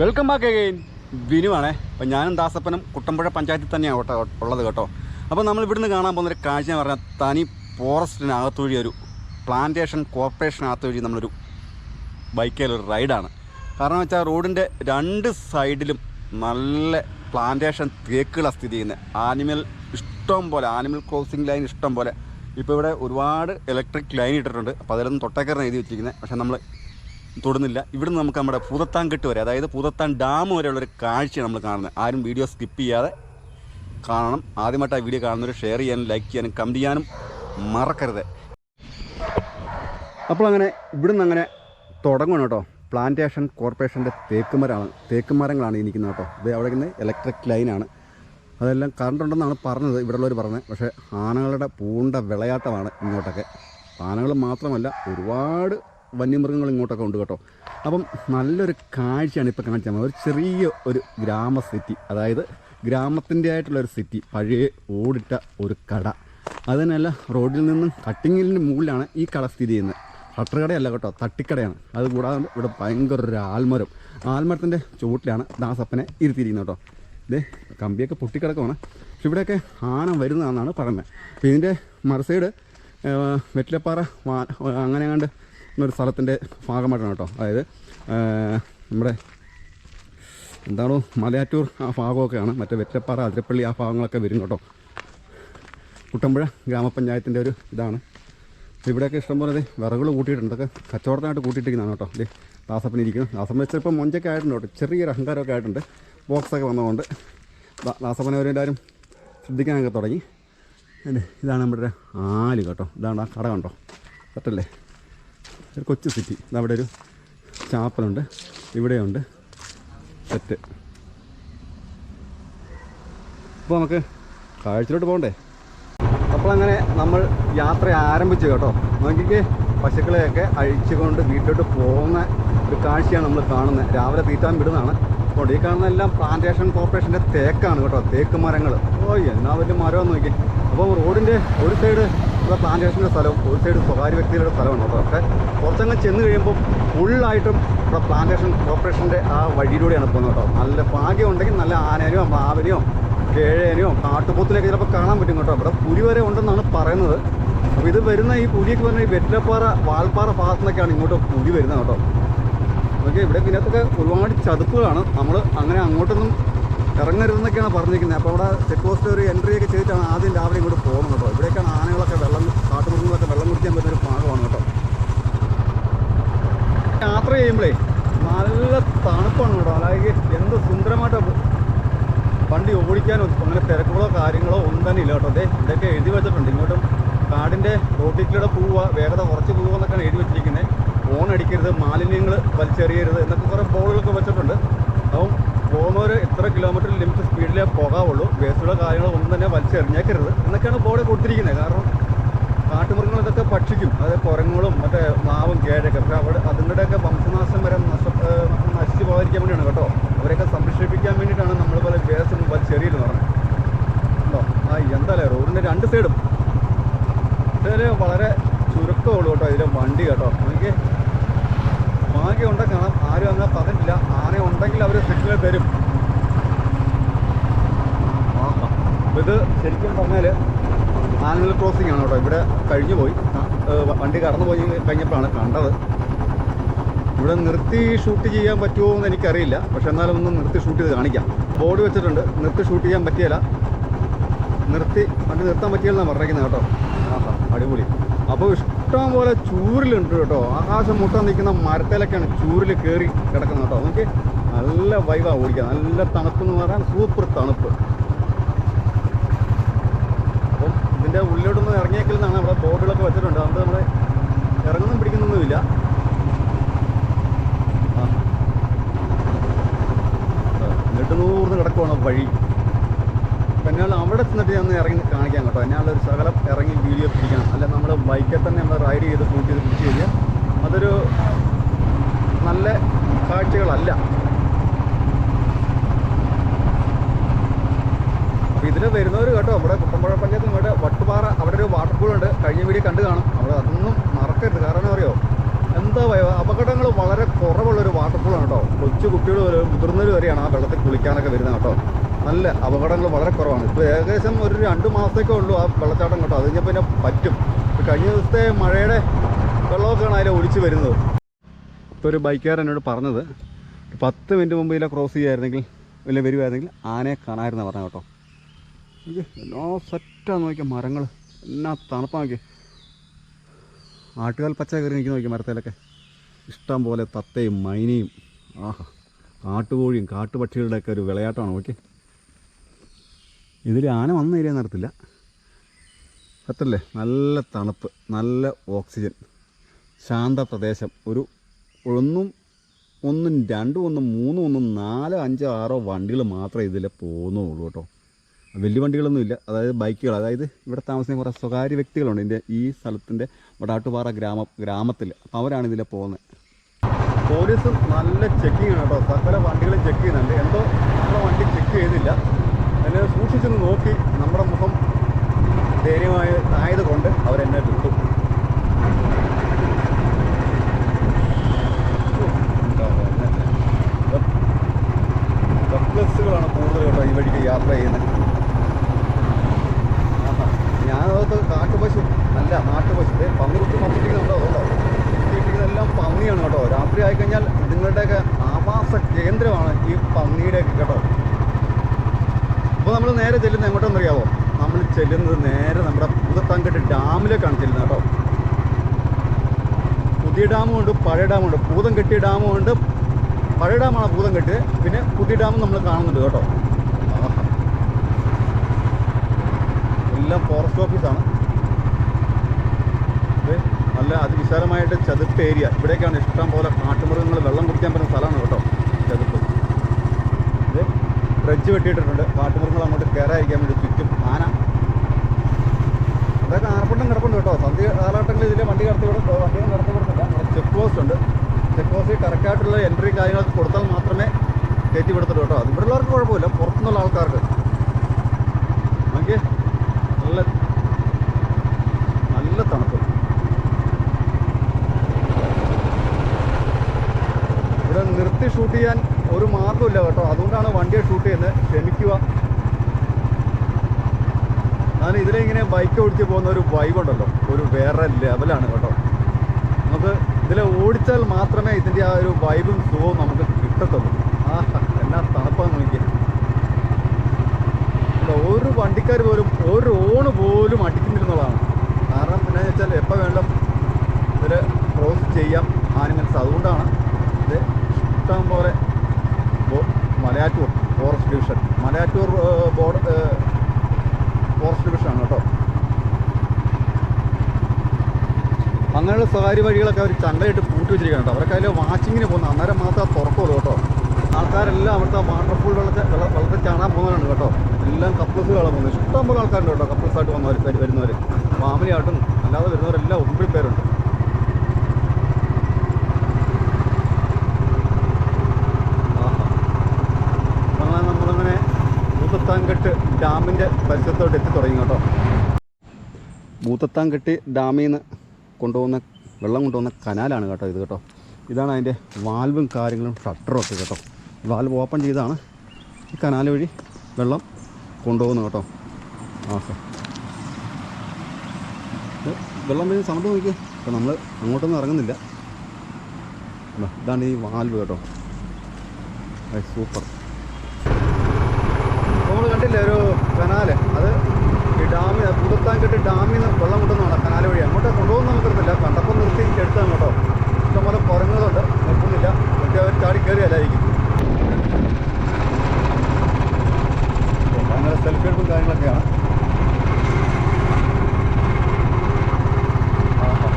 Welcome back again വിനുവാണേ. അപ്പോൾ ഞാനും ദാസപ്പനും കുട്ടമ്പുഴ പഞ്ചായത്തിൽ തന്നെയാണ് കേട്ടോ ഉള്ളത് കേട്ടോ. അപ്പോൾ നമ്മൾ ഇവിടുന്ന് കാണാൻ പോകുന്നൊരു കാഴ്ച എന്ന് പറഞ്ഞാൽ തനി ഫോറസ്റ്റിനകത്ത് വഴി ഒരു പ്ലാന്റേഷൻ കോർപ്പറേഷൻ കോർപ്പറേഷനകത്ത് വഴി നമ്മളൊരു ബൈക്കിലൊരു റൈഡാണ് കാരണം വെച്ചാൽ റോഡിന്റെ രണ്ട് സൈഡിലും നല്ല പ്ലാന്റേഷൻ തേക്കുകളാണ് സ്ഥിതി ചെയ്യുന്നത് ആനിമൽ ഇഷ്ടം പോലെ ആനിമൽ ക്രോസിംഗ് ലൈൻ ഇഷ്ടം പോലെ. ഇപ്പോൾ ഇവിടെ ഒരുപാട് ഇലക്ട്രിക് ലൈൻ ഇട്ടിട്ടുണ്ട്. അപ്പോൾ അതിലൊന്നും തൊട്ടേക്കറിന് എഴുതി വെച്ചിരിക്കുന്നത് പക്ഷേ നമ്മൾ തൊടുന്നില്ല. ഇവിടുന്ന് നമുക്ക് നമ്മുടെ പൂതത്താൻകെട്ട് വരെ അതായത് പൂതത്താൻ ഡാം വരെയുള്ളൊരു കാഴ്ചയാണ് നമ്മൾ കാണുന്നത്. ആരും വീഡിയോ സ്കിപ്പ് ചെയ്യാതെ കാണണം. ആദ്യമായിട്ട് ആ വീഡിയോ കാണുന്നവർ ഷെയർ ചെയ്യാനും ലൈക്ക് ചെയ്യാനും കമന്റ് ചെയ്യാനും മറക്കരുത്. അപ്പോൾ അങ്ങനെ ഇവിടുന്ന് അങ്ങനെ തുടങ്ങണം കേട്ടോ. പ്ലാന്റേഷൻ കോർപ്പറേഷന്റെ തേക്കുമരമാണ് തേക്കുമരങ്ങളാണ് ഈ കേട്ടോ. ഇത് അവിടെ നിന്ന് ഇലക്ട്രിക് ലൈനാണ്. അതെല്ലാം കറണ്ട് ഉണ്ടെന്നാണ് പറഞ്ഞത് ഇവിടെയുള്ളവർ പറഞ്ഞത്. പക്ഷേ ആനകളുടെ പൂണ്ട വിളയാട്ടമാണ് ഇങ്ങോട്ടൊക്കെ. ആനകൾ മാത്രമല്ല ഒരുപാട് വന്യമൃഗങ്ങൾ ഇങ്ങോട്ടൊക്കെ ഉണ്ട് കേട്ടോ. അപ്പം നല്ലൊരു കാഴ്ചയാണ് ഇപ്പോൾ കാണിച്ചു തന്നത് ഒരു ചെറിയ ഒരു ഗ്രാമ സിറ്റി അതായത് ഗ്രാമത്തിന്റെ ആയിട്ടുള്ളൊരു സിറ്റി പഴയ ഓടിട്ട ഒരു കട. അതിനല്ല റോഡിൽ നിന്നും കട്ടിങ്ങിലിന്റെ മുകളിലാണ് ഈ കട സ്ഥിതി ചെയ്യുന്നത്. ഷട്ടർ കടയല്ല കേട്ടോ തട്ടിക്കടയാണ്. അത് കൂടാതെ ഇവിടെ ഭയങ്കര ഒരു ആൽമരം. ആൽമരത്തിന്റെ ചുവട്ടിലാണ് ദാസപ്പനെ ഇരുത്തിയിരിക്കുന്നത് കേട്ടോ. ഇതേ കമ്പിയൊക്കെ പൊട്ടിക്കിടക്കുവാണ്. പക്ഷെ ഇവിടെയൊക്കെ ആണം വരുന്നതാണെന്നാണ് പറയുന്നത്. ഇതിന്റെ മറുസൈഡ് വെറ്റിലപ്പാറ അങ്ങനെ കണ്ട് ഒരു സ്ഥലത്തിന്റെ ഭാഗമായിട്ടാണ് കേട്ടോ. അതായത് നമ്മുടെ എന്താണോ മലയാറ്റൂർ ആ ഭാഗമൊക്കെയാണ്. മറ്റേ വെറ്റപ്പാറ അതിരപ്പള്ളി ആ ഭാഗങ്ങളൊക്കെ വരും കേട്ടോ. കുട്ടമ്പുഴ ഗ്രാമപഞ്ചായത്തിന്റെ ഒരു ഇതാണ്. ഇവിടെയൊക്കെ ഇഷ്ടംപോലെ അതെ വിറകുകൾ കൂട്ടിയിട്ടുണ്ട്. അതൊക്കെ കച്ചവടത്തിനായിട്ട് കൂട്ടിയിട്ടിരിക്കുന്നതാണ് കേട്ടോ. ദേ ദാസപ്പൻ ഇരിക്കുന്നു. ദാസപ്പൻ വെച്ചാൽ ഇപ്പം മൊഞ്ചൊക്കെ ആയിട്ടുണ്ട് കേട്ടോ. ചെറിയൊരു അഹങ്കാരമൊക്കെ ആയിട്ടുണ്ട്. ബോക്സൊക്കെ വന്നതുകൊണ്ട് ദാസപ്പനെ ദാസപ്പനെ അവരെല്ലാവരും ശ്രദ്ധിക്കാനൊക്കെ തുടങ്ങി. അല്ലേ ഇതാണ് നമ്മുടെ ആൽ കേട്ടോ. ഇതാണ് ആ കട കണ്ടോ? പറ്റല്ലേ ഒരു കൊച്ചു സിറ്റി. അവിടെ ഒരു ചാപ്പലുണ്ട്. ഇവിടെയുണ്ട്. സെറ്റ്. അപ്പോൾ നമുക്ക് കാഴ്ചയിലോട്ട് പോകണ്ടേ? അപ്പോൾ അങ്ങനെ നമ്മൾ യാത്ര ആരംഭിച്ചു കേട്ടോ. നോക്കിക്കേ പശുക്കളെയൊക്കെ അഴിച്ചുകൊണ്ട് വീട്ടിലോട്ട് പോകുന്ന ഒരു കാഴ്ചയാണ് നമ്മൾ കാണുന്നത്. രാവിലെ തീറ്റാൻ വിടുന്നതാണ്. അപ്പോൾ ഈ കാണുന്ന എല്ലാം പ്ലാന്റേഷൻ കോർപ്പറേഷന്റെ തേക്കാണ് കേട്ടോ. തേക്ക് മരങ്ങൾ ഓ എന്നാ വലിയ മരം നോക്കി അപ്പോൾ റോഡിന്റെ ഒരു സൈഡ് ഇവിടെ പ്ലാന്റേഷന്റെ സ്ഥലവും ഒരു സൈഡ് സ്വകാര്യ വ്യക്തികളുടെ സ്ഥലമാണ്. അപ്പോൾ പക്ഷേ കുറച്ചങ്ങ് ചെന്ന് കഴിയുമ്പോൾ ഫുള്ളായിട്ടും ഇവിടെ പ്ലാന്റേഷൻ കോർപ്പറേഷന്റെ ആ വഴിയിലൂടെയാണ് പോകുന്നത് കേട്ടോ. നല്ല ഭാഗ്യം ഉണ്ടെങ്കിൽ നല്ല ആനേനെയോ മാവിനെയോ കേഴേനെയോ കാട്ടുപോത്തിലേക്ക് ചിലപ്പോൾ കാണാൻ പറ്റും കേട്ടോ. ഇവിടെ പുലി വരെ ഉണ്ടെന്നാണ് പറയുന്നത്. അപ്പോൾ ഇത് വരുന്ന ഈ പുലിയൊക്കെ പറഞ്ഞാൽ ഈ വെറ്റിലപ്പാറ വാൽപ്പാറ ഭാഗത്തു നിന്നൊക്കെയാണ് ഇങ്ങോട്ട് പുലി വരുന്നത് കേട്ടോ. ഓക്കെ ഇവിടെ ഇതിനകത്തൊക്കെ ഒരുപാട് ചതുപ്പുകളാണ്. നമ്മൾ അങ്ങനെ അങ്ങോട്ടൊന്നും ഇറങ്ങരുതെന്നൊക്കെയാണ് പറഞ്ഞിരിക്കുന്നത്. അപ്പോൾ അവിടെ ചെക്ക് പോസ്റ്റ് ഒരു എൻട്രി ഒക്കെ ചെയ്തിട്ടാണ് ആദ്യം രാവിലെ ഇങ്ങോട്ട് പോകുന്നത് കേട്ടോ. ഇവിടെയൊക്കെയാണ് ആനകളൊക്കെ വെള്ളം കാട്ടുമൃഗങ്ങളൊക്കെ വെള്ളം കുടിക്കാൻ പറ്റുന്ന ഒരു ഭാഗമാണ് കേട്ടോ. യാത്ര ചെയ്യുമ്പോഴേ നല്ല തണുപ്പാണ് കേട്ടോ. അതായത് എന്ത് സുന്ദരമായിട്ട് വണ്ടി ഓടിക്കാനോ അങ്ങനെ തിരക്കുകളോ കാര്യങ്ങളോ ഒന്നും തന്നെ ഇല്ല കേട്ടോ. അതെ ഇതൊക്കെ എഴുതി വെച്ചിട്ടുണ്ട്. ഇങ്ങോട്ടും കാടിന്റെ റോട്ടിക്കിലൂടെ പോവുക വേഗത കുറച്ച് പോവുക എന്നൊക്കെയാണ് എഴുതി വെച്ചിരിക്കുന്നത്. ഫോൺ അടിക്കരുത് മാലിന്യങ്ങൾ വലിച്ചെറിയരുത് എന്നൊക്കെ കുറേ ബോർഡുകളൊക്കെ വെച്ചിട്ടുണ്ട്. അപ്പം പോകുന്നവർ ഇത്ര കിലോമീറ്റർ ലിമിറ്റ് സ്പീഡിലേ പോകാവുള്ളൂ. ബേസുള്ള കാര്യങ്ങളൊന്നും തന്നെ വലിച്ചെറിഞ്ഞേക്കരുത്. എന്നൊക്കെയാണ് ബോർഡ് കൊടുത്തിരിക്കുന്നത്. കാരണം കാട്ടുമൃഗങ്ങൾ ഇതൊക്കെ ഭക്ഷിക്കും. അതായത് കുരങ്ങുകളും മറ്റേ മാവും കേഴൊക്കെ പക്ഷേ അവിടെ അതിന്റെയൊക്കെ വംശനാശം വരെ നഷ്ട നശിച്ചു പോകാതിരിക്കാൻ വേണ്ടിയാണ് കേട്ടോ. അവരെയൊക്കെ സംരക്ഷിപ്പിക്കാൻ വേണ്ടിയിട്ടാണ് നമ്മൾ പോലെ വേസ്റ്റ് വലിച്ചെറിയെന്ന് പറഞ്ഞത് ഉണ്ടോ? ആ എന്തായാലേ റോഡിന്റെ രണ്ട് സൈഡും. ഇതിൽ വളരെ ചുരുക്കമുള്ളൂ കേട്ടോ ഇതിലെ വണ്ടി കേട്ടോ. എനിക്ക് ഭാഗ്യം ഉണ്ടെങ്കിൽ കാണാം. ആരും അങ്ങനെ പറഞ്ഞിട്ടില്ല. ആന ഉണ്ടെങ്കിൽ അവർ സിഗ്നൽ തരും. ഇത് ശരിക്കും പറഞ്ഞാൽ ആനുവൽ ക്രോസിംഗ് ആണ് കേട്ടോ. ഇവിടെ കഴിഞ്ഞു പോയി. വണ്ടി കടന്നു പോയി കഴിഞ്ഞപ്പോഴാണ് കണ്ടത്. ഇവിടെ നിർത്തി ഷൂട്ട് ചെയ്യാൻ പറ്റുമോ എന്ന് എനിക്കറിയില്ല. പക്ഷെ എന്നാലും ഒന്ന് നിർത്തി ഷൂട്ട് ചെയ്ത് കാണിക്കാം. ബോർഡ് വെച്ചിട്ടുണ്ട്. നിർത്തി ഷൂട്ട് ചെയ്യാൻ പറ്റിയല്ല. നിർത്തി വണ്ടി നിർത്താൻ പറ്റിയല്ലെന്നാണ് പറഞ്ഞിരിക്കുന്നത് കേട്ടോ. ആഹാ അടിപൊളി. അപ്പോൾ ഇഷ്ടം പോലെ ചൂരിലുണ്ട് കേട്ടോ. ആകാശം മുട്ടം നിൽക്കുന്ന മരത്തിലൊക്കെയാണ് ചൂരിൽ കയറി കിടക്കുന്നത് കേട്ടോ. നമുക്ക് നല്ല വൈബാ ഓടിക്കുക നല്ല തണുപ്പ് എന്ന് പറയാൻ സൂപ്പർ തണുപ്പ്. അപ്പം ഇതിന്റെ ഉള്ളിലോട്ടൊന്ന് ഇറങ്ങിയേക്കിൽ നിന്നാണ് നമ്മുടെ ബോർഡുകളൊക്കെ വെച്ചിട്ടുണ്ട്. അതുകൊണ്ട് നമ്മൾ ഇറങ്ങുന്നും പിടിക്കുന്നൊന്നുമില്ല. നെടുന്നൂർന്ന് കിടക്കുവാണ് വഴി. അപ്പം എന്നാൽ അവിടെ ചെന്നിട്ട് ഞാൻ ഇറങ്ങി കാണിക്കാം കേട്ടോ. എന്നാൽ ഒരു ശകലം ഇറങ്ങി വീഡിയോ പിടിക്കണം. അല്ല നമ്മൾ ബൈക്കിൽ തന്നെ നമ്മൾ റൈഡ് ചെയ്ത് ഷൂട്ട് ചെയ്ത് പിടിച്ച് കഴിഞ്ഞാൽ അതൊരു നല്ല കാഴ്ചകളല്ല. അപ്പോൾ ഇതിന് വരുന്നവർ കേട്ടോ നമ്മുടെ കുട്ടമ്പുഴ പഞ്ചായത്ത് ഇവിടെ വട്ടുപാറ അവിടെ ഒരു വാട്ടർ പൂളുണ്ട് കഴിഞ്ഞ വീഡിയോ കണ്ടു കാണും. അവിടെ അതൊന്നും മറക്കരുത്. കാരണം അറിയോ? എന്താ പറയുക അപകടങ്ങൾ വളരെ കുറവുള്ളൊരു വാട്ടർഫോളാണ് കേട്ടോ. കൊച്ചു കുട്ടികൾ മുതിർന്നവർ വരെയാണ് ആ വെള്ളത്തിൽ കുളിക്കാനൊക്കെ വരുന്നത് കേട്ടോ. നല്ല അപകടങ്ങൾ വളരെ കുറവാണ്. ഇപ്പോൾ ഏകദേശം ഒരു രണ്ട് മാസത്തേക്കേ ഉള്ളൂ ആ വെള്ളച്ചാട്ടം കേട്ടോ. അത് കഴിഞ്ഞാൽ പിന്നെ പറ്റും. കഴിഞ്ഞ ദിവസത്തെ മഴയുടെ വെള്ളമൊക്കെയാണ് അതിലെ ഒലിച്ച് വരുന്നത്. ഇപ്പോൾ ഒരു ബൈക്കുകാരൻ എന്നോട് പറഞ്ഞത് പത്ത് മിനിറ്റ് മുമ്പ് ഇതിലെ ക്രോസ് ചെയ്യുമായിരുന്നെങ്കിൽ വലിയ വരുമായിരുന്നെങ്കിൽ ആനയെ കാണാമായിരുന്നു പറഞ്ഞ കേട്ടോ. ഇത് എല്ലാ സെറ്റാന്ന് നോക്കിയാൽ മരങ്ങൾ എന്നാ തണുപ്പാ നോക്കി ആട്ടുകാൽ പച്ച കയറി നിൽക്കുന്ന നോക്കി മരത്തിലൊക്കെ. ഇഷ്ടം പോലെ തത്തയും മൈനയും ആഹാ കാട്ടുകോഴിയും കാട്ടുപക്ഷികളുടെയൊക്കെ ഒരു വിളയാട്ടമാണ്. നോക്കി ഇതിൽ ആന വന്ന ഏരിയ നടത്തില്ല. അത്രല്ലേ? നല്ല തണുപ്പ് നല്ല ഓക്സിജൻ ശാന്ത പ്രദേശം. ഒരു ഒന്നും ഒന്നും രണ്ടും ഒന്നും മൂന്നും ഒന്നും നാലോ അഞ്ചോ ആറോ വണ്ടികൾ മാത്രമേ ഇതിൽ പോകുന്നുള്ളൂ കേട്ടോ. വലിയ വണ്ടികളൊന്നുമില്ല അതായത് ബൈക്കുകൾ അതായത് ഇവിടെ താമസിക്കുന്ന കുറേ സ്വകാര്യ വ്യക്തികളുണ്ട്. ഇതിന്റെ ഈ സ്ഥലത്തിന്റെ വടാട്ടുപാറ ഗ്രാമ ഗ്രാമത്തിൽ അപ്പോൾ അവരാണ് ഇതിലെ പോകുന്നത്. പോലീസും നല്ല ചെക്കിങ് കേട്ടോ. സകല വണ്ടികളും ചെക്ക് ചെയ്യുന്നുണ്ട് എന്തോ നമ്മുടെ വണ്ടി ചെക്ക് ചെയ്തില്ല എന്നെ സൂക്ഷിച്ചൊന്ന് നോക്കി നമ്മുടെ മുഖം ധൈര്യമായ ആയതുകൊണ്ട് അവരെന്നെ വിട്ടു ബസ്സുകളാണ് കൂടുതൽ കേട്ടോ ഈ വഴിക്ക് യാത്ര ചെയ്യുന്നത് ആഹാ. ഞാനത് കാട്ടുപശു അല്ല നാട്ടുപശു ദേ പന്നി കുത്തി മറിച്ചിരിക്കുന്നുണ്ടോ കേട്ടോ കുത്തിയിട്ടിരിക്കുന്നതെല്ലാം പന്നിയാണ് കേട്ടോ രാത്രി ആയിക്കഴിഞ്ഞാൽ നിങ്ങളുടെയൊക്കെ ആവാസ കേന്ദ്രമാണ് ഈ പന്നിയുടെയൊക്കെ കേട്ടോ അപ്പോൾ നമ്മൾ നേരെ ചെല്ലുന്നത് എങ്ങോട്ടെന്ന് അറിയാവോ നമ്മൾ ചെല്ലുന്നത് നേരെ നമ്മുടെ പൂതത്താങ്കെട്ട് ഡാമിലേക്കാണ് ചെല്ലുന്നത് കേട്ടോ. പുതിയ ഡാമും ഉണ്ട് പഴയ ഡാമും ഉണ്ട് പൂതം കെട്ടിയ ഡാമും ഉണ്ട് പഴയ ഡാമാണ് ഭൂതം കെട്ട് പിന്നെ പുതിയ ഡാമും നമ്മൾ കാണുന്നുണ്ട് കേട്ടോ. എല്ലാം ഫോറസ്റ്റ് ഓഫീസാണ് നല്ല അതിവിശാലമായിട്ട് ചതുപ്പ് ഏരിയ ഇവിടേക്കാണ് ഇഷ്ടം പോലെ കാട്ടുമൃഗങ്ങൾ വെള്ളം കുടിക്കാൻ പറ്റുന്ന സ്ഥലമാണ് കേട്ടോ. ബ്രിഡ്ജ് വെട്ടിയിട്ടിട്ടുണ്ട്. കാട്ടുമൃഗങ്ങൾ അങ്ങോട്ട് കയറായിരിക്കാൻ വേണ്ടി ചുറ്റും ആന. അതൊക്കെ ആർപ്പുണ്ടും കിടപ്പുണ്ട് കേട്ടോ. സന്ധ്യ കാലഘട്ടങ്ങളിൽ ഇതിലെ വണ്ടി കടത്തി വിടും. വണ്ടികൾ കടത്തി വിടുന്നില്ല ചെക്ക് പോസ്റ്റ് ഉണ്ട്. ചെക്ക് പോസ്റ്റ് കറക്റ്റായിട്ടുള്ള എൻട്രി കാര്യങ്ങളൊക്കെ കൊടുത്താൽ മാത്രമേ കയറ്റി വിടത്തുള്ളൂ കേട്ടോ. അത് ഇവിടെയുള്ളവർക്ക് കുഴപ്പമില്ല. പുറത്തുനിന്നുള്ള ആൾക്കാർക്ക്. നോക്കിയേ. നല്ല നല്ല തണുപ്പ്. ഇവിടെ നിർത്തി ഷൂട്ട് ചെയ്യാൻ ഒരു മാർഗമില്ല കേട്ടോ. അതുകൊണ്ടാണ് വണ്ടിയെ ഷൂട്ട് ചെയ്യുന്നത്. ക്ഷമിക്കുക. ഞാൻ ഇതിലിങ്ങനെ ബൈക്ക് ഓടിച്ച് പോകുന്ന ഒരു വൈബ് ഉണ്ടല്ലോ. ഒരു വേറെ ലെവലാണ് കേട്ടോ. നമുക്ക് ഇതിൽ ഓടിച്ചാൽ മാത്രമേ ഇതിന്റെ ആ ഒരു വൈബും സുഖവും നമുക്ക് കിട്ടത്തുള്ളൂ. ആ എന്നാ തണുപ്പാന്ന് നോക്കിയാൽ ഒരു വണ്ടിക്കാർ പോലും ഒരു ഓണ് പോലും അടിക്കുന്നില്ലെന്നുള്ളതാണ്. കാരണം എന്താണെന്ന് വെച്ചാൽ എപ്പോൾ വേണ്ട ഇതിൽ ക്രോസ് ചെയ്യാം ആനിമൽസ് അതുകൊണ്ടാണ് ഇത് ഇഷ്ടം പോലെ Malayattoor forest division Malayattoor board forest ഡിവിഷനാണ് കേട്ടോ. അങ്ങനെയുള്ള സ്വകാര്യ വഴികളൊക്കെ അവർ ചണ്ടയിട്ട് പൂട്ടി വെച്ചിരിക്കുകയാണ് അവരൊക്കെ അതിൽ വാച്ചിങ്ങിന് പോകുന്നത്. അന്നേരം മാത്രമേ തുറക്കുള്ളൂ കേട്ടോ. ആൾക്കാരെല്ലാം അവിടുത്തെ വാട്ടർഫോൾ വെള്ളത്തെ വെള്ളത്തെ ചാടാൻ പോകുന്നവരാണ് കേട്ടോ. എല്ലാം കപ്പിൾസുകളാണ് പോകുന്നത്. ഇഷ്ടംപോലെ ആൾക്കാരുണ്ട് കേട്ടോ. കപ്പിൾസായിട്ട് വന്നവർ വരു- വരുന്നവർ ഫാമിലി ആയിട്ടും അല്ലാതെ വരുന്നവരെല്ലാം ഒമ്പിൽ പേരുണ്ട് ആഹാ. അങ്ങനെ നമ്മളങ്ങനെ ഭൂതത്താൻകെട്ട് ഡാമിന്റെ പരിസരത്തോട്ട് എത്തി തുടങ്ങി കേട്ടോ. ബൂത്തത്താൻകെട്ടി ഡാമിൽ നിന്ന് കൊണ്ടുപോകുന്ന വെള്ളം കൊണ്ടുപോകുന്ന കനാലാണ് കേട്ടോ ഇത് കേട്ടോ. ഇതാണ് അതിന്റെ വാൽവും കാര്യങ്ങളും ഷട്ടറും ഒക്കെ കേട്ടോ. വാൽവ് ഓപ്പൺ ചെയ്താണ്. ഈ കനാൽ വഴി വെള്ളം കൊണ്ടുപോകുന്നത് കേട്ടോ. ഓക്കെ. വെള്ളം വഴി സൗണ്ട് നോക്കി അപ്പോൾ നമ്മൾ അങ്ങോട്ടൊന്നും ഇറങ്ങുന്നില്ല. ഇതാണ് ഈ വാൽവ് കേട്ടോ. സൂപ്പർ. കണ്ടില്ലേ ഒരു കനാല്? അത് ഈ ഡാമിൽ പുതുത്താൻകെട്ട് ഡാമിൽ നിന്ന് വെള്ളം കൊണ്ടുവന്നാണ് കനാല് വഴി. അങ്ങോട്ട് കൊണ്ടുപോകുന്ന നമുക്കറിയില്ല കണ്ടപ്പം നിർത്തി എടുത്താണ് കേട്ടോ. ഇഷ്ടംപോലെ കുറഞ്ഞതുണ്ട്. നിർത്തുന്നില്ല പക്ഷേ അവർ ചാടി കയറിയല്ലായിരിക്കും അങ്ങനെ സെൽഫി എടുപ്പും കാര്യങ്ങളൊക്കെയാണ് ആഹാ.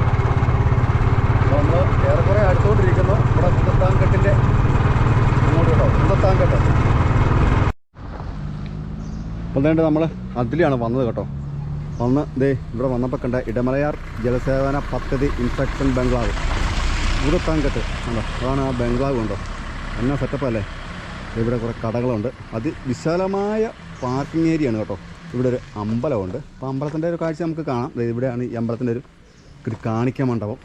അപ്പോൾ നമ്മൾ ഏറെക്കുറെ അടുത്തോണ്ടിരിക്കുന്നു ഇവിടെ കുന്തത്താൻകെട്ടിന്റെ അങ്ങോട്ട് കേട്ടോ കുന്തത്താൻകെട്ട് അപ്പോൾ അതുകൊണ്ട് നമ്മൾ അതിലാണ് വന്നത് കേട്ടോ. വന്ന് ദേ ഇവിടെ വന്നപ്പോൾ കണ്ട ഇടമലയാർ ജലസേവന പദ്ധതി ഇൻസ്പെക്ഷൻ ബംഗ്ലാവ്. ഭൂതത്താൻകെട്ട് കണ്ടോ അതാണ് ആ ബംഗ്ലാവ് ഉണ്ടോ എന്നാ സെറ്റപ്പ് അല്ലേ? ഇവിടെ കുറേ കടകളുണ്ട്. അത് വിശാലമായ പാർക്കിംഗ് ഏരിയയാണ് കേട്ടോ. ഇവിടെ ഒരു അമ്പലമുണ്ട്. അപ്പോൾ അമ്പലത്തിന്റെ ഒരു കാഴ്ച നമുക്ക് കാണാം. ഇവിടെയാണ് ഈ അമ്പലത്തിന്റെ ഒരു ഒരു കാണിക്ക മണ്ഡപം.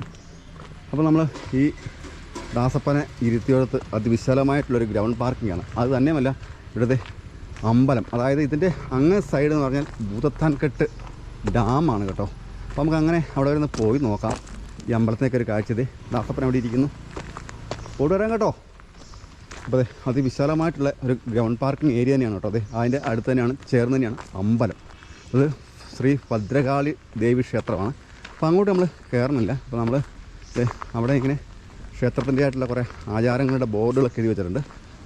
അപ്പോൾ നമ്മൾ ഈ ദാസപ്പനെ ഇരുത്തിയോടത്ത് അതിവിശാലമായിട്ടുള്ളൊരു ഗ്രൗണ്ട് പാർക്കിംഗ് ആണ്. അത് തന്നെയുമല്ല ഇവിടുത്തെ അമ്പലം. അതായത് ഇതിന്റെ അങ്ങ് സൈഡ് എന്ന് പറഞ്ഞാൽ ഭൂതത്താൻകെട്ട് ഡാമാണ് കേട്ടോ. അപ്പോൾ നമുക്ക് അങ്ങനെ അവിടെ വരുന്ന പോയി നോക്കാം. ഈ അമ്പലത്തിനൊക്കെ ഒരു കാഴ്ചത് ദാസപ്പൻ അവിടെ ഇരിക്കുന്നു. ഓടി വരാം കേട്ടോ. അപ്പോൾ അതെ അതിവിശാലമായിട്ടുള്ള ഒരു ഗ്രൗണ്ട് പാർക്കിംഗ് ഏരിയ തന്നെയാണ് കേട്ടോ അതെ അതിന്റെ അടുത്ത് തന്നെയാണ് ചേർന്ന് തന്നെയാണ് അമ്പലം. അത് ശ്രീ ഭദ്രകാളി ദേവി ക്ഷേത്രമാണ്. അപ്പോൾ അങ്ങോട്ട് നമ്മൾ കയറുന്നില്ല അപ്പോൾ നമ്മൾ അവിടെ ഇങ്ങനെ ക്ഷേത്രത്തിന്റെ ആയിട്ടുള്ള കുറേ ആചാരങ്ങളുടെ ബോർഡുകളൊക്കെ എഴുതി വെച്ചിട്ടുണ്ട്.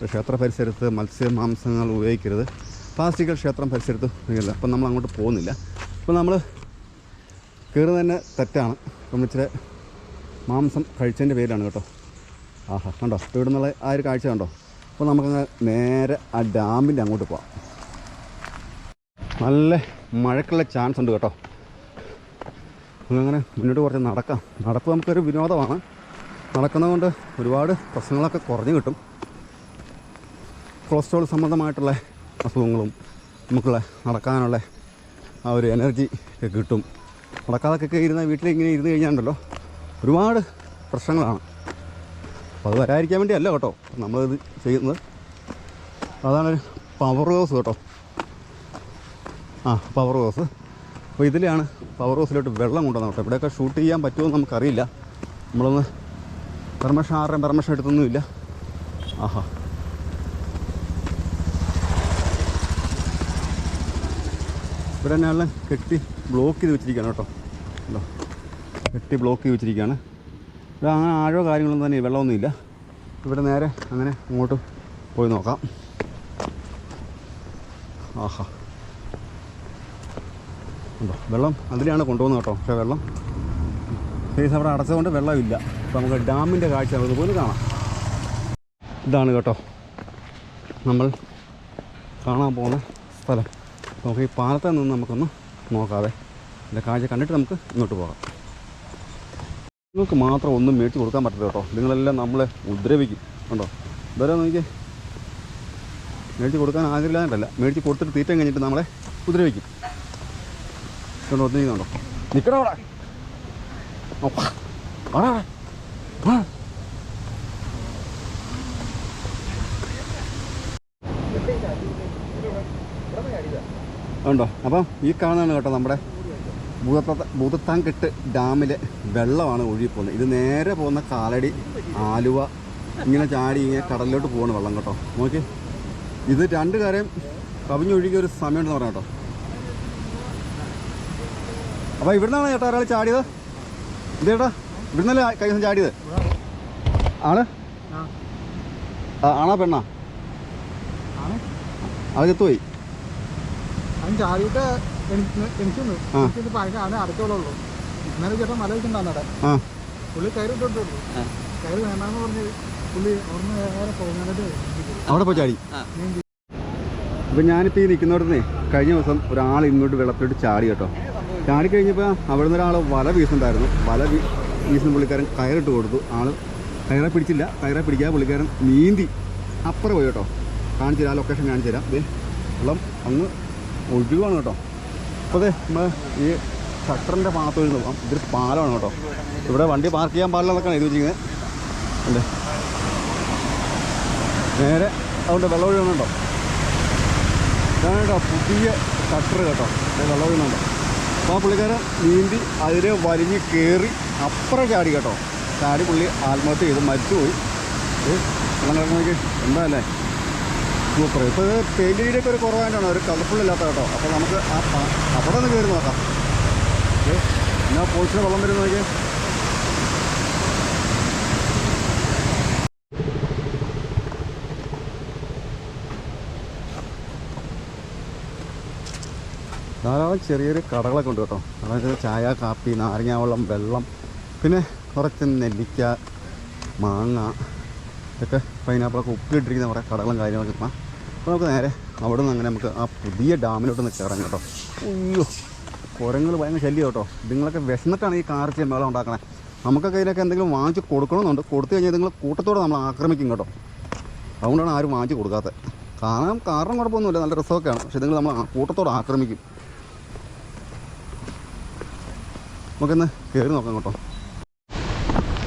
ക്ഷേത്ര പരിസരത്ത് മത്സ്യ മാംസങ്ങൾ ഉപയോഗിക്കരുത്. പ്ലാസ്റ്റിക്കൽ ക്ഷേത്രം പരിസരത്ത് ഉപയോഗിക്കില്ല അപ്പം നമ്മൾ അങ്ങോട്ട് പോകുന്നില്ല. അപ്പോൾ നമ്മൾ കയറുന്നത് തന്നെ തെറ്റാണ്. നമ്മൾ ഇച്ചിരി മാംസം കഴിച്ചതിന്റെ പേരാണ് കേട്ടോ. ആഹാ കണ്ടോ? ഇവിടെ നിന്നുള്ള ആ ഒരു കാഴ്ച കണ്ടോ? അപ്പോൾ നമുക്കങ്ങ് നേരെ ആ ഡാമിന്റെ അങ്ങോട്ട് പോവാം. നല്ല മഴക്കുള്ള ചാൻസ് ഉണ്ട് കേട്ടോ. അങ്ങനെ മുന്നോട്ട് കുറച്ച് നടക്കാം. നടപ്പ് നമുക്കൊരു വിനോദമാണ്. നടക്കുന്നതുകൊണ്ട് ഒരുപാട് പ്രശ്നങ്ങളൊക്കെ കുറഞ്ഞു കിട്ടും. കൊളസ്ട്രോൾ സംബന്ധമായിട്ടുള്ള അസുഖങ്ങളും നമുക്കുള്ള നടക്കാനുള്ള ആ ഒരു എനർജി ഒക്കെ കിട്ടും. നടക്കാതൊക്കെ ഇരുന്ന വീട്ടിൽ ഇങ്ങനെ ഇരുന്ന് കഴിഞ്ഞാണ്ടല്ലോ ഒരുപാട് പ്രശ്നങ്ങളാണ്. അപ്പോൾ അത് വരാതിരിക്കാൻ വേണ്ടിയല്ല കേട്ടോ. നമ്മളിത് ചെയ്യുന്നത്. അതാണ് പവർ ഹൗസ് കേട്ടോ. ആ പവർ ഹൗസ് അപ്പോൾ ഇതിലാണ് പവർ ഹൗസിലോട്ട് വെള്ളം കൊണ്ടുവന്നത് കേട്ടോ. ഇവിടെയൊക്കെ ഷൂട്ട് ചെയ്യാൻ പറ്റുമോ എന്ന് നമുക്കറിയില്ല. നമ്മളൊന്ന് പെർമിഷൻ ആരുടെയും പെർമിഷൻ എടുത്തൊന്നുമില്ല. ആഹാ. ഇവിടെ തന്നെ ആളെ കെട്ടി ബ്ലോക്ക് ചെയ്ത് വെച്ചിരിക്കുകയാണ് കേട്ടോ. അല്ലോ കെട്ടി ബ്ലോക്ക് ചെയ്ത് വെച്ചിരിക്കുകയാണ്. ഇവിടെ അങ്ങനെ ആഴോ കാര്യങ്ങളൊന്നും തന്നെ വെള്ളമൊന്നുമില്ല. ഇവിടെ നേരെ അങ്ങനെ അങ്ങോട്ട് പോയി നോക്കാം. ആഹാ. ഉണ്ടോ വെള്ളം അതിലാണ് കൊണ്ടുപോകുന്നത് കേട്ടോ പക്ഷേ വെള്ളം ഫേസ് അവിടെ അടച്ചതുകൊണ്ട് വെള്ളമില്ല. അപ്പോൾ നമുക്ക് ഡാമിന്റെ കാഴ്ച നമുക്ക് പോലും കാണാം. ഇതാണ് കേട്ടോ നമ്മൾ കാണാൻ പോകുന്ന സ്ഥലം. നമുക്ക് ഈ പാലത്തെ നിന്ന് നമുക്കൊന്ന് നോക്കാതെ ഇതിന്റെ കാഴ്ച കണ്ടിട്ട് നമുക്ക് ഇങ്ങോട്ട് പോകാം. നിങ്ങൾക്ക് മാത്രം ഒന്നും മേടിച്ച് കൊടുക്കാൻ പറ്റില്ല കേട്ടോ. നിങ്ങളെല്ലാം നമ്മളെ ഉദ്രവിക്കും കണ്ടോ? ഇതുവരെ നോക്കിയേ. മേടിച്ച് കൊടുക്കാൻ ആഗ്രഹമില്ലാണ്ടല്ല മേടിച്ച് കൊടുത്തിട്ട് തീറ്റം കഴിഞ്ഞിട്ട് നമ്മളെ ഉദ്രവിക്കും കണ്ടോ ഒന്നിരിക്കുന്നുണ്ടോ നിൽക്കണോ അവിടെ നോക്കാം വാടാ അവിടെ. വാ. ഉണ്ടോ? അപ്പം ഈ കാണുന്നതാണ് കേട്ടോ നമ്മുടെ ഭൂതത്ത ഭൂതത്താൻകെട്ട് ഡാമിലെ വെള്ളമാണ് ഒഴുകിപ്പോകുന്നത് ഇത് നേരെ പോകുന്ന കാലടി ആലുവ ഇങ്ങനെ ചാടി ഇങ്ങനെ കടലിലോട്ട് പോകുന്ന വെള്ളം കേട്ടോ. നോക്കി ഇത് രണ്ട് കാര്യം കവിഞ്ഞൊഴുകിയ ഒരു സമയമുണ്ടെന്ന് പറയാം കേട്ടോ. അപ്പോൾ ഇവിടുന്നാണ് ചേട്ടാ ഒരാൾ ചാടിയത്? ഇത് ചേട്ടാ ഇവിടുന്നല്ലേ കഴിഞ്ഞ ദിവസം ചാടിയത്? ആണ് ആ, ആണാ പെണ്ണാ? അത് ചത്തുപോയി അവൻ ചാടിയിട്ട് എനിക്ക് എനിക്കൊന്ന് ആ. എനിക്കിത് പഴകാണ് അടുത്തോളൂ ഇന്നലെ ചേട്ടൻ മല ആ. പുള്ളി കയറി ഇട്ടിട്ടുള്ളൂ കയറി വേണ്ടാന്ന് പറഞ്ഞ് പുള്ളി അവിടുന്ന് വേറെ പോകാനായിട്ട് അവിടെ പോയി ചാടി. അപ്പം ഞാനിപ്പോൾ ഈ നിൽക്കുന്നിടത്തുനിന്ന് കഴിഞ്ഞ ദിവസം ഒരാൾ ഇങ്ങോട്ട് വെള്ളത്തിലോട്ട് ചാടി കേട്ടോ. ചാടി കഴിഞ്ഞപ്പോൾ അവിടെ നിന്ന് ഒരാൾ വല വീസുണ്ടായിരുന്നു വല വീ വീസുന്ന പുള്ളിക്കാരൻ കയറിട്ട് കൊടുത്തു. ആൾ കയറെ പിടിച്ചില്ല. കയറെ പിടിക്കാതെ പുള്ളിക്കാരൻ നീന്തി അപ്പുറം പോയി കേട്ടോ. കാണിച്ചു തരാം ആ ലൊക്കേഷൻ കാണിച്ചു തരാം. വെള്ളം അങ്ങ് ഒഴുകുവാണ് കേട്ടോ. അപ്പോൾ അതെ നമ്മൾ ഈ ഷട്ടറിന്റെ ഭാഗത്ത് വഴി നോക്കാം ഇതൊരു പാലമാണ് കേട്ടോ. ഇവിടെ വണ്ടി പാർക്ക് ചെയ്യാൻ പാടില്ല എന്നൊക്കെയാണ് എഴുതി വെച്ചിരിക്കുന്നത്. അല്ലേ? നേരെ അതുകൊണ്ട് വെള്ളം ഒഴുകുന്നുണ്ടോ? ഇതാണ് കേട്ടോ പുതിയ ഷട്ടർ കേട്ടോ. വെള്ളം ഒഴുകുന്നുണ്ടോ. അപ്പോൾ ആ പുള്ളിക്കാരൻ നീന്തി അതിലെ വലിഞ്ഞ് കയറി അപ്പുറം ചാടി കേട്ടോ. ചാടി പുള്ളി ആത്മഹത്യ ചെയ്ത് മരിച്ചുപോയി. വെള്ളം എന്താ അല്ലേ? സൂപ്പർ. ഇപ്പോൾ ഇത് പെയിന്റിന്റെയൊക്കെ ഒരു കുറവായിട്ടാണ്. ഒരു കളർഫുൾ ഇല്ലാത്ത കേട്ടോ. അപ്പോൾ നമുക്ക് ആ അവിടെ നിന്ന് കയറി നോക്കാം. ഓക്കെ എന്നാ പോളിച്ചിന് വെള്ളം വരുന്ന നോക്കിയേ. ധാരാളം ചെറിയൊരു കടകളൊക്കെ ഉണ്ട് കേട്ടോ. അതായത് ചായ കാപ്പി നാരങ്ങാവെള്ളം വെള്ളം പിന്നെ കുറച്ച് നെല്ലിക്ക മാങ്ങ ഇതൊക്കെ പൈനാപ്പിളൊക്കെ ഉപ്പിലിട്ടിരിക്കുന്ന കുറേ കടകളും കാര്യങ്ങളൊക്കെ കാണാം അപ്പോൾ നമുക്ക് നേരെ അവിടെ നിന്ന് അങ്ങനെ നമുക്ക് ആ പുതിയ ഡാമിലോട്ട് ഒന്ന് കയറാം കേട്ടോ. അയ്യോ കുരങ്ങൾ ഭയങ്കര ശല്യം കേട്ടോ. നിങ്ങളൊക്കെ വിശന്നിട്ടാണ് ഈ കാർച്ചിയ മേളം ഉണ്ടാക്കണേ. നമുക്കൊക്കെ ഇതിനൊക്കെ എന്തെങ്കിലും വാങ്ങിച്ച് കൊടുക്കണമെന്നുണ്ട്. കൊടുത്തു കഴിഞ്ഞാൽ നിങ്ങൾ കൂട്ടത്തോടെ നമ്മൾ ആക്രമിക്കും കേട്ടോ. അതുകൊണ്ടാണ് ആരും വാങ്ങിച്ച് കൊടുക്കാത്തത്. കാരണം കാരണം കുഴപ്പമൊന്നുമില്ല. നല്ല രസമൊക്കെയാണ്. പക്ഷെ നിങ്ങൾ നമ്മൾ കൂട്ടത്തോടെ ആക്രമിക്കും. നമുക്കിന്ന് കയറി നോക്കാം കേട്ടോ.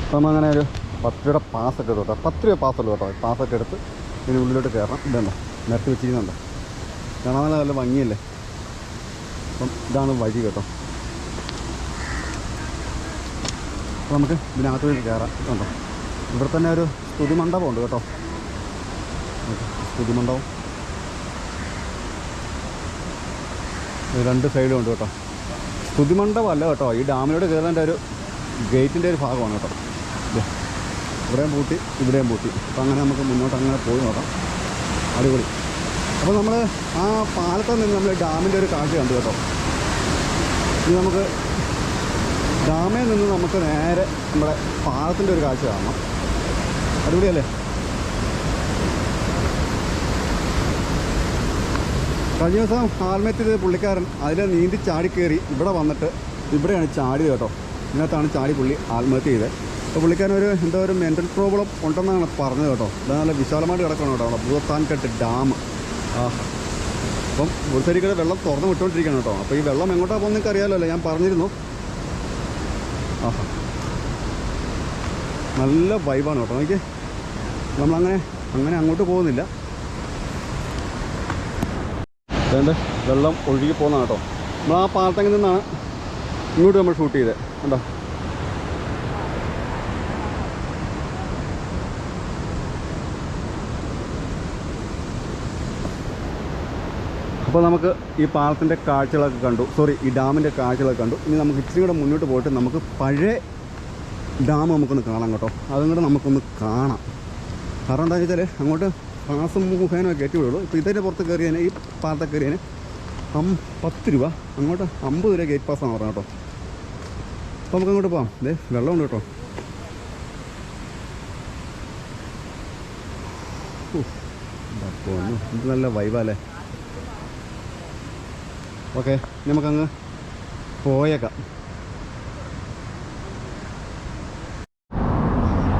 അപ്പം അങ്ങനെ ഒരു പത്ത് രൂപയുടെ പാസ്സൊക്കെ എടുത്തു കേട്ടോ. പത്ത് രൂപ പാസ്സുള്ളൂ കേട്ടോ. പാസ്സൊക്കെ എടുത്ത് ഇതിന് ഉള്ളിലോട്ട് കയറണം. ഇതുണ്ടോ നിരത്തി വെച്ചിരിക്കുന്നുണ്ട്? കാണാൻ നല്ല നല്ല ഭംഗിയല്ലേ? അപ്പം ഇതാണ് വഴി കേട്ടോ. അപ്പോൾ നമുക്ക് ഇതിനകത്ത് വേണ്ടി കയറാം. കേട്ടോ ഇവിടെ തന്നെ ഒരു സ്തുതി മണ്ഡപമുണ്ട് കേട്ടോ. സ്തുതി മണ്ഡപം. രണ്ട് സൈഡും ഉണ്ട് കേട്ടോ. സ്തുതി മണ്ഡപം അല്ല കേട്ടോ. ഈ ഡാമിലൂടെ കയറേണ്ട ഒരു ഗേറ്റിന്റെ ഒരു ഭാഗമാണ് കേട്ടോ. ഇവിടെയും പൂട്ടി ഇവിടെയും പൂട്ടി. അപ്പം അങ്ങനെ നമുക്ക് മുന്നോട്ട് അങ്ങനെ പോയി നോക്കാം. അടിപൊളി. അപ്പോൾ നമ്മൾ ആ പാലത്തിൽ നിന്ന് നമ്മൾ ഡാമിന്റെ ഒരു കാഴ്ച കണ്ടു കേട്ടോ. ഇനി നമുക്ക് ഡാമിൽ നിന്ന് നമുക്ക് നേരെ നമ്മുടെ പാലത്തിന്റെ ഒരു കാഴ്ച കാണണം അടിപൊളിയല്ലേ? കഴിഞ്ഞ ദിവസം ആൽമേറ്റ് ചെയ്ത പുള്ളിക്കാരൻ അതിൽ നീന്തി ചാടി കയറി ഇവിടെ വന്നിട്ട് ഇവിടെയാണ് ചാടിയത് കേട്ടോ. ഇതിനകത്താണ് ചാടി പുള്ളി ആത്മഹത്യ ചെയ്തത്. ഒരു എന്തോ ഒരു മെന്റൽ പ്രോബ്ലം ഉണ്ടെന്നാണ് പറഞ്ഞത് കേട്ടോ. അത് നല്ല വിശാലമായിട്ട് കിടക്കണം കേട്ടോ അവിടെ. ഭൂത്താൻകെട്ട് ഡാം. ആ. അപ്പം ബുദ്ധരിക്കടെ വെള്ളം തുറന്ന് വിട്ടുകൊണ്ടിരിക്കണം കേട്ടോ. അപ്പോൾ ഈ വെള്ളം എങ്ങോട്ടാണ് പോകുന്നത് നിങ്ങൾക്ക് അറിയാമല്ലോ ഞാൻ പറഞ്ഞിരുന്നു. ആഹാ നല്ല വൈബാണ് കേട്ടോ. നോക്കി നമ്മളങ്ങനെ അങ്ങനെ അങ്ങോട്ട് പോകുന്നില്ല. വേണ്ട വെള്ളം ഒഴുകി പോകുന്നതാണ് കേട്ടോ. നമ്മൾ ആ പാലത്തങ്ങിൽ നിന്നാണ് ഇങ്ങോട്ട് നമ്മൾ ഷൂട്ട് ചെയ്തത് കണ്ടോ? അപ്പോൾ നമുക്ക് ഈ പാലത്തിന്റെ കാഴ്ചകളൊക്കെ കണ്ടു. സോറി ഈ ഡാമിന്റെ കാഴ്ചകളൊക്കെ കണ്ടു. ഇനി നമുക്ക് ഇച്ചിരി കൂടെ മുന്നോട്ട് പോയിട്ട് നമുക്ക് പഴയ ഡാം നമുക്കൊന്ന് കാണാം കേട്ടോ. അതും കൂടെ നമുക്കൊന്ന് കാണാം. കാരണം എന്താണെന്ന് വെച്ചാൽ അങ്ങോട്ട് പാസം മുഖേന കയറ്റി വിടുള്ളൂ. ഇപ്പോൾ ഇതിന്റെ പുറത്ത് കയറിയതിന് ഈ പാലത്തെ കയറിയതിന് അം പത്ത് രൂപ. അങ്ങോട്ട് അമ്പത് രൂപ ഗേറ്റ് പാസ് പാസ്സാണ് പറഞ്ഞത് കേട്ടോ. അപ്പോൾ നമുക്ക് അങ്ങോട്ട് പോകാം ദേ വെള്ളമുണ്ട് കേട്ടോ. നല്ല വൈബല്ലേ ഓക്കെ നമുക്കങ്ങ് പോയേക്കാം.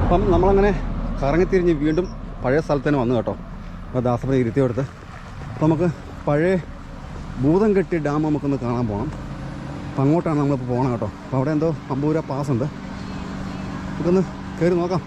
അപ്പം നമ്മളങ്ങനെ കറങ്ങിത്തിരിഞ്ഞ് വീണ്ടും പഴയ സ്ഥലത്ത് തന്നെ വന്നു കേട്ടോ. അപ്പോൾ ദാസപ്പനെ ഇരുത്തി കൊടുത്ത് അപ്പോൾ നമുക്ക് പഴയ ഭൂതം കെട്ടി ഡാം നമുക്കൊന്ന് കാണാൻ പോകണം അപ്പം അങ്ങോട്ടാണ് നമ്മളിപ്പോൾ പോകണം കേട്ടോ. അപ്പോൾ അവിടെ എന്തോ അമ്പൂര പാസ് ഉണ്ട്. നമുക്കൊന്ന് കയറി നോക്കാം.